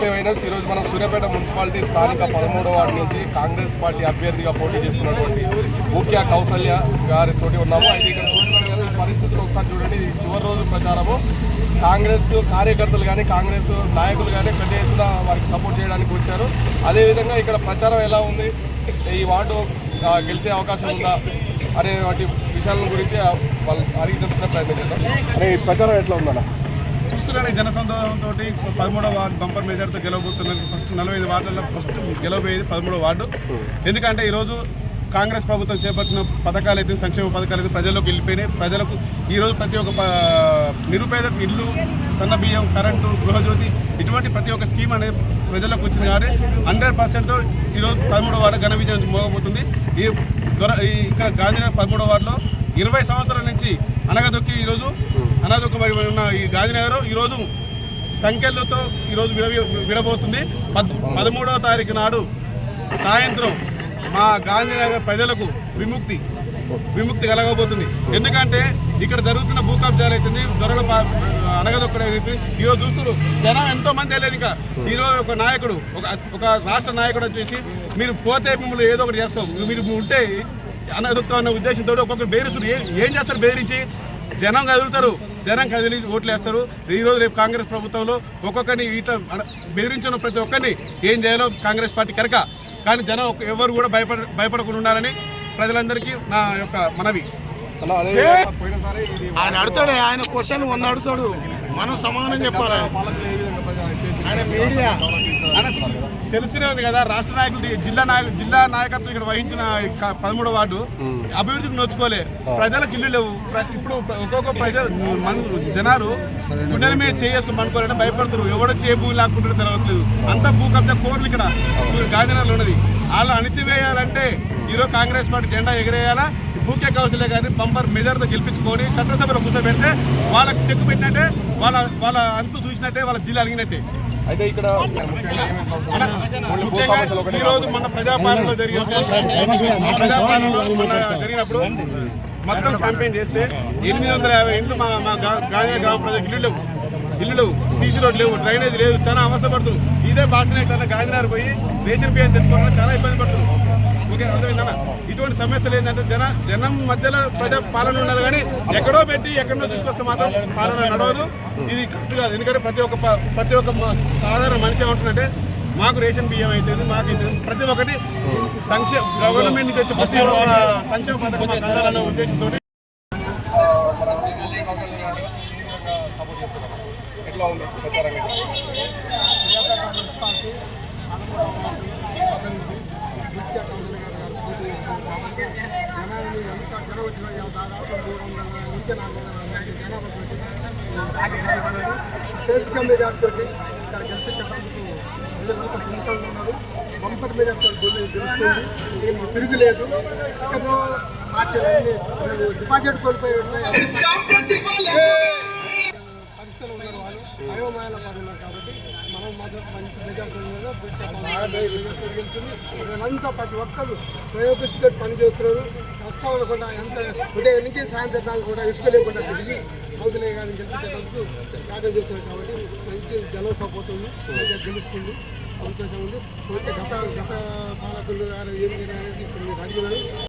నమస్తే వైనర్స్ ఈరోజు మనం సూర్యాపేట మున్సిపాలిటీ స్థానిక పదమూడవ వార్డు నుంచి కాంగ్రెస్ పార్టీ అభ్యర్థిగా పోటీ చేస్తున్నటువంటి ముఖ్య కౌసల్య గారితోటి ఉన్నాము. అయితే ఇక్కడ చూస్తున్నారు పరిస్థితులు ఒకసారి చూడండి. చివరి రోజు ప్రచారము. కాంగ్రెస్ కార్యకర్తలు కానీ కాంగ్రెస్ నాయకులు కానీ పెద్ద ఎత్తున వారికి సపోర్ట్ చేయడానికి వచ్చారు. అదేవిధంగా ఇక్కడ ప్రచారం ఎలా ఉంది? ఈ వార్డు గెలిచే అవకాశం ఉందా? అనే వాటి విషయాల గురించి వాళ్ళు అడిగి తెలుసుకునే ప్రయత్నం చేద్దాం. ప్రచారం ఎట్లా ఉందన్న? చూస్తున్నాను జనసందోహంతో పదమూడవ వార్డు బంపర్ మెజార్తో గెలవబోతున్నారు ఫస్ట్ నలభై ఐదు వార్డులలో ఫస్ట్ గెలవబోయేది పదమూడవ వార్డు. ఎందుకంటే ఈరోజు కాంగ్రెస్ ప్రభుత్వం చేపట్టిన పథకాలు అయితే సంక్షేమ పథకాలు అయితే ప్రజల్లోకి వెళ్ళిపోయినాయి. ప్రజలకు ఈరోజు ప్రతి ఒక్క ప- ఇల్లు సన్న బియ్యం కరెంటు గృహజ్యోతి ఇటువంటి ప్రతి ఒక్క స్కీమ్ అనేది ప్రజలకు వచ్చింది కాబట్టి హండ్రెడ్ పర్సెంట్తో ఈరోజు పదమూడవ వార్డు ఘన విజయం మోగబోతుంది. ఈ దొర ఈ ఇక్కడ గాంధీనగర్ పదమూడవ వార్డులో ఇరవై సంవత్సరాల నుంచి అనగదొక్కి ఈరోజు అనగదొక్కబడి ఉన్న ఈ గాంధీనగర్ ఈరోజు సంఖ్యలతో ఈరోజు విడ విడబోతుంది. పద్ పదమూడవ తారీఖు నాడు సాయంత్రం మా గాంధీనగర్ ప్రజలకు విముక్తి విముక్తి కలగబోతుంది. ఎందుకంటే ఇక్కడ జరుగుతున్న భూ కబ్జాలు అవుతుంది దొరల అనగదొక్కడం అయితే ఈరోజు చూస్తున్నారు జనం ఎంతో మంది వెళ్ళేది ఇంకా. ఈరోజు ఒక నాయకుడు ఒక ఒక రాష్ట్ర నాయకుడు వచ్చేసి మీరు పోతే మిమ్మల్ని ఏదో ఒకటి చేస్తాం. మీరు ఉంటే అనగదొక్క అన్న ఉద్దేశంతో ఒక్కొక్కరు బెదిరిస్తారు ఏం ఏం చేస్తారు బెదిరించి జనం కదులుతారు. జనం కదిలి ఓట్లు వేస్తారు ఈరోజు రేపు కాంగ్రెస్ ప్రభుత్వంలో ఒక్కొక్కరిని ఇట్లా అన- బెదిరించిన ప్రతి ఒక్కరిని ఏం చేయాలో కాంగ్రెస్ పార్టీ కనుక కానీ జనం ఎవరు కూడా భయపడ భయపడకుండా ఉండాలని ప్రజలందరికీ నా యొక్క మనవి. ఆయన అడుగుతాడు ఆయన క్వశ్చన్ వంద అడుగుతాడు. మనం సమాధానం చెప్పాలి. ఆయన మీడియా. తెలిసినే ఉంది కదా రాష్ట్ర నాయకులు జిల్లా నాయకులు జిల్లా నాయకత్వం ఇక్కడ వహించిన పదమూడో వార్డు అభివృద్ధికి నోచుకోలే. ప్రజలకు ఇల్లు లేవు. ఇప్పుడు ఒక్కొక్క ప్రజలు మన జనాలు గుండెల మీద చేసుకుని అనుకోవాలంటే భయపడుతున్నారు. ఎవడో చే భూమి లాక్కుంటారో తెలియట్లేదు అంతా భూ కబ్జా కోర్లు ఇక్కడ గాంధీనగర్లో ఉన్నది. వాళ్ళు అణిచివేయాలంటే ఈరోజు కాంగ్రెస్ పార్టీ జెండా ఎగిరేయాలా? భూకే కౌశలే కానీ బంపర్ మెజర్తో గెలిపించుకొని చట్టసభలో కూర్చోబెడితే వాళ్ళకి చెక్ పెట్టినట్టే వాళ్ళ వాళ్ళ అంతు చూసినట్టే వాళ్ళ జిల్లా అలిగినట్టే. అయితే ఇక్కడ ముఖ్యంగా మన ఈ రోజు మన ప్రజాపాలనలో జరిగినప్పుడు జరిగినప్పుడు మొత్తం క్యాంపెయిన్ చేస్తే ఎనిమిది వందల యాభై ఇండ్లు మా మా గాంధీ గ్రామ ప్రజలకు ఇల్లు లేవు. ఇల్లు లేవు. సీసీ రోడ్ లేవు. డ్రైనేజ్ లేదు. చాలా అవసరపడుతుంది ఇదే భాషణ గాంధీనగర్ పోయి రేషన్ బియ్యం తెచ్చుకోవడం చాలా ఇబ్బంది పడుతుంది ఇటువంటి సమస్యలు ఏంటంటే జన జనం మధ్యలో ప్రజా పాలన ఉండదు కానీ ఎక్కడో పెట్టి ఎక్కడో తీసుకొస్తే మాత్రం పాలన నడవదు. ఇది కరెక్ట్ కాదు. ఎందుకంటే ప్రతి ఒక్క ప్రతి ఒక్క సాధారణ మనిషి ఏమంటుందంటే మాకు రేషన్ బియ్యం అవుతుంది మాకు ప్రతి ఒక్కటి సంక్షేమ గవర్నమెంట్ నుంచి వచ్చే ప్రతి ఒక్క సంక్షేమ పథకం అందాలన్న ఉద్దేశంతో ఎట్లా ఉంది ప్రచారం? ఇక్కడ? అత్యధిక మెజార్టీతో ఇక్కడ గెలిపించడానికి ప్రజలంతా సున్నితంగా ఉన్నారు బంపర్ మెజార్టీతో గెలుస్తుంది ఏం తిరుగులేదు ఎక్కడో పార్టీలన్నీ డిపాజిట్ కోల్పోయి ఉన్నాయి అయోమయాల పడి ఉన్నారు కాబట్టి మనం మాత్రం మంచి గెలుస్తుంది ప్రజలంతా ప్రతి ఒక్కరు స్వయోగస్థితి పని చేస్తున్నారు కష్టం అనకుండా ఎంత ఉదయం నుంచి సాయంత్రం దాకా కూడా ఇసుక లేకుండా తిరిగి హౌస్లే కానీ గెలిపించడానికి త్యాగం చేస్తున్నారు కాబట్టి మంచి జనం సపోర్ట్ ఉంది. గెలుస్తుంది. సంతోషం ఉంది. గత గత పాలకులు గారు ఏం అనేది ఇప్పుడు మీరు అడిగినారు?